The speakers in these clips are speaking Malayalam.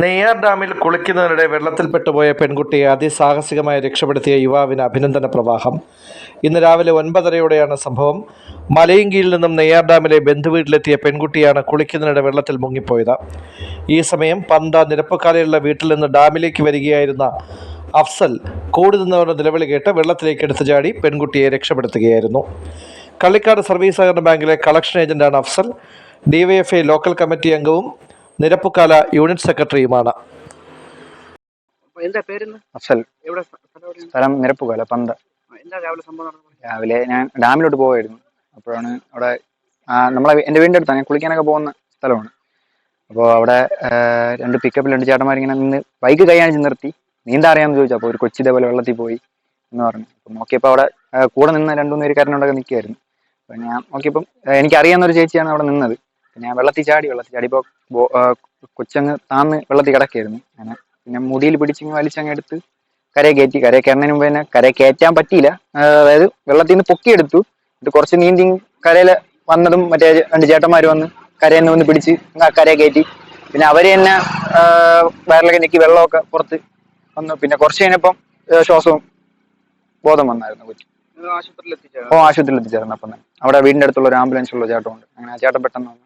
നെയ്യാർ ഡാമിൽ കുളിക്കുന്നതിനിടെ വെള്ളത്തിൽപ്പെട്ടുപോയ പെൺകുട്ടിയെ അതിസാഹസികമായി രക്ഷപ്പെടുത്തിയ യുവാവിന് അഭിനന്ദന പ്രവാഹം. ഇന്ന് രാവിലെ ഒൻപതരയോടെയാണ് സംഭവം. മലയിങ്കിയിൽ നിന്നും നെയ്യാർ ഡാമിലെ ബന്ധുവീട്ടിലെത്തിയ പെൺകുട്ടിയാണ് കുളിക്കുന്നതിനിടെ വെള്ളത്തിൽ മുങ്ങിപ്പോയത്. ഈ സമയം പന്ത നിരപ്പക്കാലയുള്ള വീട്ടിൽ നിന്ന് ഡാമിലേക്ക് വരികയായിരുന്ന അഫ്സൽ കൂടി നിന്നവരുടെ നിലവിളി കേട്ട് വെള്ളത്തിലേക്ക് എടുത്തു ചാടി പെൺകുട്ടിയെ രക്ഷപ്പെടുത്തുകയായിരുന്നു. കള്ളിക്കാട് സർവീസ് സഹകരണ ബാങ്കിലെ കളക്ഷൻ ഏജന്റാണ് അഫ്സൽ. ഡിവൈഎഫ്ഐ ലോക്കൽ കമ്മിറ്റി അംഗവും നിരപ്പുക്കാല യൂണിറ്റ് സെക്രട്ടറിയുമാണ്. അപ്പൊ സ്ഥലം പന്ത. രാവിലെ സംഭവം നടന്നത്? രാവിലെ ഞാൻ ഡാമിലോട്ട് പോവായിരുന്നു. അപ്പോഴാണ് അവിടെ നമ്മളെ എന്റെ വീടിന്റെ അടുത്താണ്. ഞാൻ കുളിക്കാനൊക്കെ പോകുന്ന സ്ഥലമാണ്. അപ്പോൾ അവിടെ രണ്ട് പിക്കപ്പിൽ രണ്ട് ചേട്ടന്മാരിങ്ങനെ നിന്ന് ബൈക്ക് കൈയാണിച്ച് നിർത്തി. നീന്താ അറിയാമെന്ന് ചോദിച്ചു. അപ്പോൾ ഒരു കൊച്ചി ഇതേപോലെ വെള്ളത്തിൽ പോയി എന്ന് പറഞ്ഞു. അപ്പം നോക്കിയപ്പോൾ അവിടെ കൂടെ നിന്ന് രണ്ട് മൂന്ന് പേര് കരണ്ടൊക്കെ നിൽക്കുമായിരുന്നു അപ്പോൾ ഞാൻ നോക്കിയപ്പം എനിക്ക് എനിക്കറിയാവുന്ന ഒരു ചേച്ചിയാണ് അവിടെ നിന്നത്. ഞാൻ വെള്ളത്തിൽ ചാടി വെള്ളത്തിൽ ചാടിയപ്പോൾ കൊച്ചങ്ങ് താന്ന് വെള്ളത്തിൽ കിടക്കായിരുന്നു. അങ്ങനെ പിന്നെ മുടിയിൽ പിടിച്ചങ്ങ് വലിച്ചങ്ങ് എടുത്ത് കരയെ കയറ്റി. കരയെ കയറുന്നതിന് മുമ്പ് തന്നെ കരയെ കയറ്റാൻ പറ്റിയില്ല. അതായത് വെള്ളത്തിൽ നിന്ന് പൊക്കിയെടുത്തു. ഇത് കുറച്ച് നീന്തി കരയിൽ വന്നതും മറ്റേ രണ്ട് ചേട്ടന്മാർ വന്ന് കരയിൽ നിന്ന് വന്ന് പിടിച്ച് ആ കരയെ കയറ്റി. പിന്നെ അവർ തന്നെ വയറിലൊക്കെ ഞെക്കി വെള്ളമൊക്കെ പുറത്ത് വന്നു. പിന്നെ കുറച്ച് കഴിഞ്ഞപ്പം ശ്വാസവും ബോധം വന്നായിരുന്നു കൊച്ചു. നിങ്ങൾ ആശുപത്രിയിൽ എത്തിച്ചേർന്നു? അപ്പം അവിടെ വീടിന്റെ അടുത്തുള്ള ഒരു ആംബുലൻസ് ഉള്ള ചേട്ടമുണ്ട് അങ്ങനെ ആ ചേട്ടൻ പെട്ടെന്ന് വന്നു.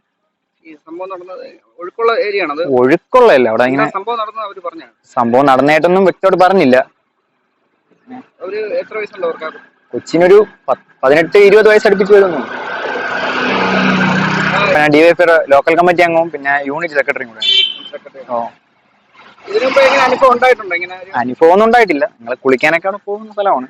ഈ സംഭവം നടന്നത് ഒഴുക്കുള്ള ഏരിയ ആണത് ഒഴുക്കുള്ളതല്ല അവിടെ ഇങ്ങനെ സംഭവം നടന്നത് അവർ പറഞ്ഞു സംഭവം നടന്നായിട്ടൊന്നും വ്യക്തമായിട്ട് പറഞ്ഞില്ല. അവർ എത്ര കൊച്ചിനൊരു പതിനെട്ട് ഇരുപത് വയസ്സ് അടുപ്പിച്ച് വരുന്നു പിന്നെ ഡിവൈഎഫ് ലോക്കൽ കമ്മിറ്റി അംഗവും പിന്നെ യൂണിറ്റ് സെക്രട്ടറിയും കൂടെ. ഓ. അനുഭവം ഒന്നും ഉണ്ടായിട്ടില്ല. നിങ്ങൾ കുളിക്കാനൊക്കെ അവിടെ പോകുന്ന സ്ഥലമാണ്.